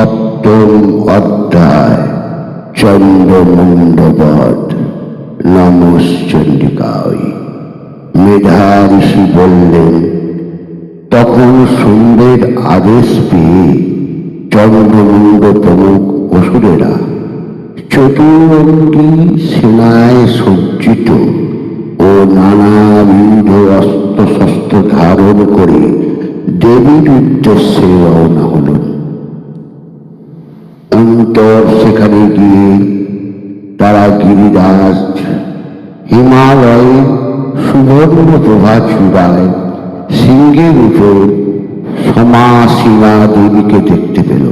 সপ্তম অধ্যায় চন্দ্রমণ্ডবধ নমশ্চন্ডিকায় মেধা ঋষি বললেন, তখন সন্ধ্যের আদেশ পেয়ে চন্দ্রমুণ্ড প্রমুখ অসুরেরা চতুর্থী সেনায় সজ্জিত ও নানাবিধ অস্ত্র শস্ত্র ধারণ করে দেবীর উদ্দেশ্যে রওনা হলেন। অন্তর সেখানে গিয়ে তারা গিরিরাজ, হিমালয়ে, সুবর্ণ প্রভা চূড়ায় সিংহের উপর সমাসীনা দেবীকে দেখতে পেল।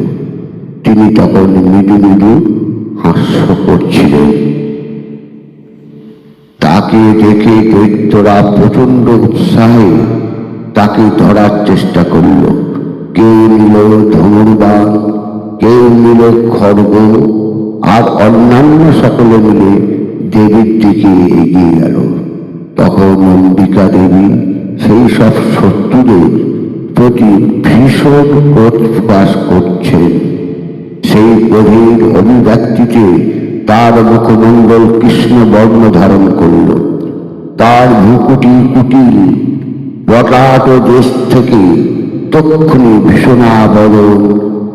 তিনি তখন মৃদু মৃদু হাস্য করছিলেন তাকে দেখে দৈত্যরা প্রচণ্ড উৎসাহে তাকে ধরার চেষ্টা করল। কেউ নিল ধনুর্বাণ? কেউ নিল খড়গ আর অন্যান্য সকলে মিলে দেবীর দিকে এগিয়ে গেল। তখন অম্বিকা দেবী সেই সব শত্রুদের প্রতি ভীষণ ক্রোধ প্রকাশ করছেন। সেই গভীর অভিব্যক্তিতে তার মুখমণ্ডল কৃষ্ণ বর্ণ ধারণ করল। তার ভূকুটি কুটিল বটাট দেশ থেকে তক্ষণি ভীষণাবরণ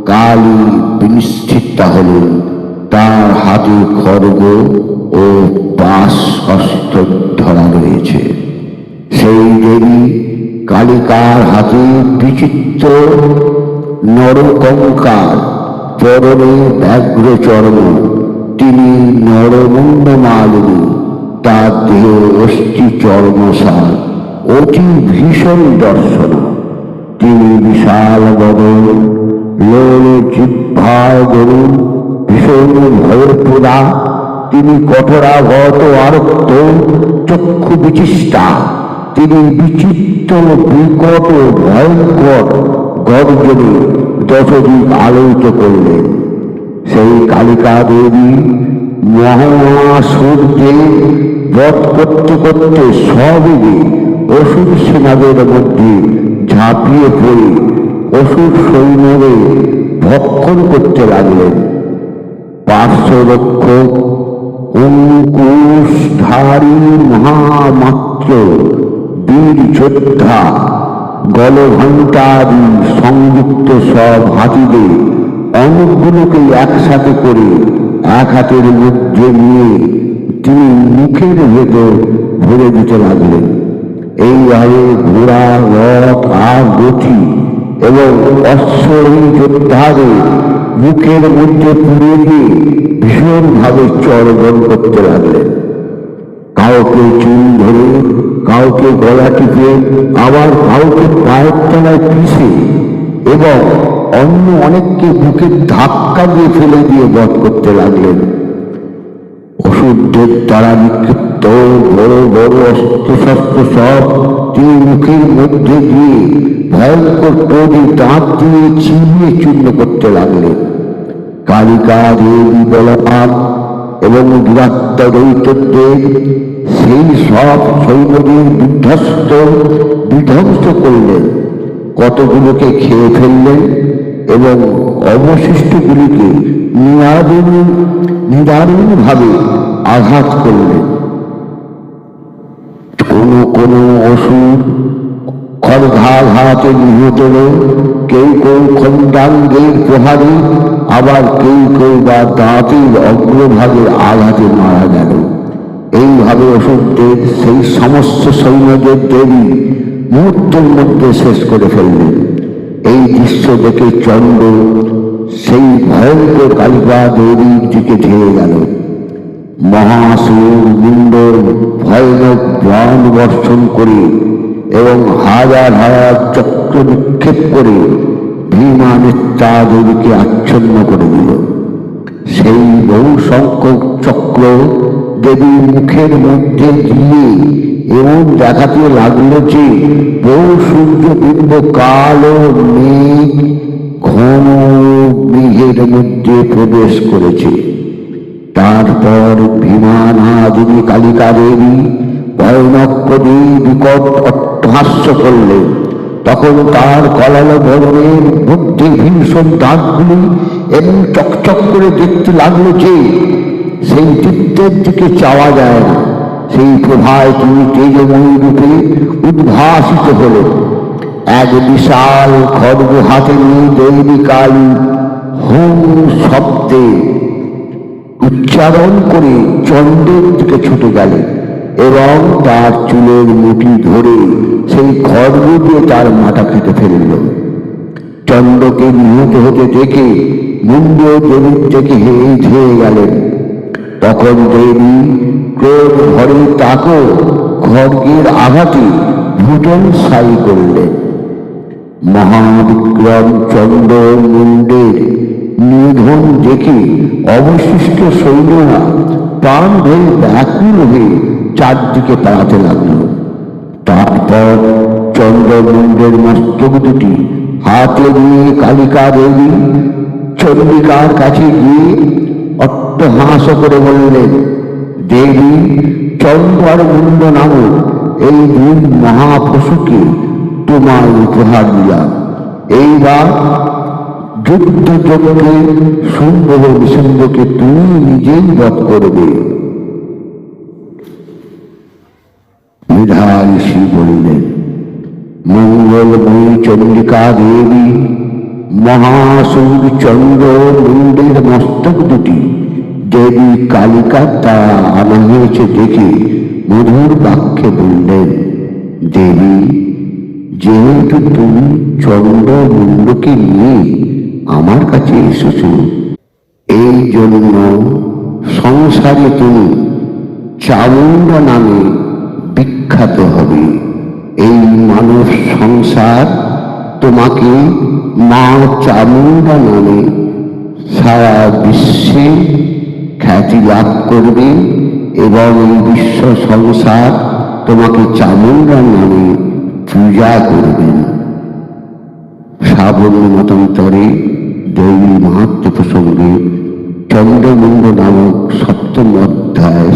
কালী বিনিশ্চিতা হলেন। তার হাতে খড়গ ও বাঁশ অস্ত্র ধরা রয়েছে। সেই দেবী কালিকার হাতে বিচিত্র নরকঙ্কার চরণে ব্যাঘ্র চর্ম, তিনি নরমুণ্ড মালিনী তার দেহে অস্থি চর্মসার, অতি ভীষণ দর্শন। তিনি বিশাল বদন লোল জিহ্বায় গরু ভীষণ ভয়পুরা তিনি কঠোরাগত আরক্ত, চক্ষু বিচিষ্টা। তিনি বিচিত্র, বিকট ভয়ঙ্কর গর্জনে দশদিক আলোকিত করলেন। সেই কালিকা দেবী মহাসূর্যে বধ করতে করতে সবেগে অসুর সেনাদের মধ্যে ঝাঁপিয়ে পড়ে। অসুর সৈন্যদের ভক্ষণ করতে লাগলেন। পার্শ্বরক্ষক অঙ্কুশধারী মহামাত্র বীর যোদ্ধা গলঘণ্টাদি সংযুক্ত সব হাতিদের অনেকগুলোকে একসাথে করে এক হাতের মধ্যে নিয়ে তিনি মুখের ভেতর ভরে দিতে লাগলেন। এইভাবে ঘোড়া, রথ আর গতি এবং অশ্বরী যোদ্ধাদের মুখের মধ্যে পুড়ে দিয়ে ভীষণভাবে চরগণ করতে লাগলেন। কাউকে চুল ধরে, কাউকে গলা টিপে, আবার কাউকে পায়ের তলায় পিষে এবং অন্য অনেককে বুকে ধাক্কা দিয়ে ফেলে দিয়ে বধ করতে লাগলেন। ওষুধদের দ্বারা নিক্ষিপ্ত বড় বড় অস্ত্রশস্ত্র সব তিনি মুখের মধ্যে দিয়ে ভয়ঙ্কর ক্রোধে দাঁত দিয়ে চিনিয়ে চূর্ণ করতে লাগলেন কালিকা দেবী বলবান এবং দুরাত্ম দৈত্যদের সেই সব সৈন্যদের বিধ্বস্ত বিধ্বস্ত করলেন। কতগুলোকে খেয়ে ফেললেন এবং অবশিষ্টগুলিকে নিরাদন নিদারুণভাবে আঘাত করলেন। কোনো কোনো অসুর নিহত হল কেউ কেউ খণ্ডাঙ্গের প্রহারে, আবার কেউ কেউ বা দাঁতের অগ্রভাগের আঘাতে মারা গেল। এইভাবে অসুরদের সেই সমস্ত সৈন্যদের দেবী মুহূর্তের মধ্যে শেষ করে ফেললেন। এই দৃশ্য দেখে চন্দ্র সেই ভয়ঙ্কর কালিকা দেবীর দিকে ধেয়ে গেল। মহাসুর মুন্ডল ভয়ানক প্রাণ বর্ষণ করে এবং হাজার হাজার চক্র নিক্ষেপ করে ভীমা নেত্রা দেবীকে আচ্ছন্ন করে দিল। সেই বহু সংখ্যক চক্র দেবীর মুখের মধ্যে দিয়ে এমন দেখাতে লাগল যে বহু সূর্য সূর্যবিম্ব কালো মেঘ ঘন মেঘের মধ্যে প্রবেশ করেছে। তারপর ভীমানাদিনী কালিকা দেবী ভয়ানক প্রদীপ বিকট অট্টহাস্য করলে, তখন তার কলালো বরণের মধ্যে ভীষণ দাঁতগুলি এমন চকচক করে দেখতে লাগল যে, সেই চিত্তের দিকে চাওয়া যায় না। সেই প্রভায় তিনি তেজময়ী রূপে উদ্ভাসিত হলেন এক বিশাল খড়গ হাতে নিয়ে দৈনিক কালী হুম শব্দে উচ্চারণ করে চন্দ্রের দিকে ছুটে গেলেন এবং তার চুলের মুটি ধরে সেই খড়গ দিয়ে তার মাথা কেটে ফেলল। চন্দ্রকে নিহত হতে দেখে মুন্ড দেবীর থেকে হেয়ে ধেয়ে গেলেন। তখন দেবী ক্রোধ ভরে তাকে খড়গের আঘাতে ভূতন সাই করলেন। মহাবিক্রম চন্দ্র মুন্ডের নিধন দেখে অবশিষ্ট সৈন্যরা প্রাণ হয়ে ব্যাকুল হয়ে চারদিকে পালাতে লাগল। তারপর চন্দ্রমুণ্ডের মস্তক দুটি হাতে নিয়ে কালিকা দেবী চন্ডিকার কাছে গিয়ে অট্টহাস করে বললেন দেবী, চন্দ্র মুন্ড নামক এই দুই মহাপশুকে তোমার উপহার দিলাম। এইবার যুদ্ধ যজ্ঞে শুম্ভ বিশুম্ভকে তুমি নিজেই বধ করবে। ঋষি বললেন মঙ্গলময়ী চন্ডিকা দেবী মহাসুর চন্দ্র মুন্ডের মস্তক দুটি, দেবী কালিকা তা আনা হয়েছে দেখে মধুর বাক্যে বললেন, দেবী, যেহেতু তুমি চন্দ্র মুন্ডকে নিয়ে আমার কাছে এসেছ এই জন্য সংসারে তুমি চামুন্ডা নামে বিখ্যাত হবে। এই মানব সংসার তোমাকে মা চামুন্ডা নামে সারা বিশ্বে খ্যাতি লাভ করবে এবং এই বিশ্ব সংসার তোমাকে চামুন্ডা নামে পূজা করবেন শ্রাবণ মতান্তরে দৈবী মাহাত্ম প্রসঙ্গে চন্দ্রমুণ্ড নামক সপ্তম অধ্যায়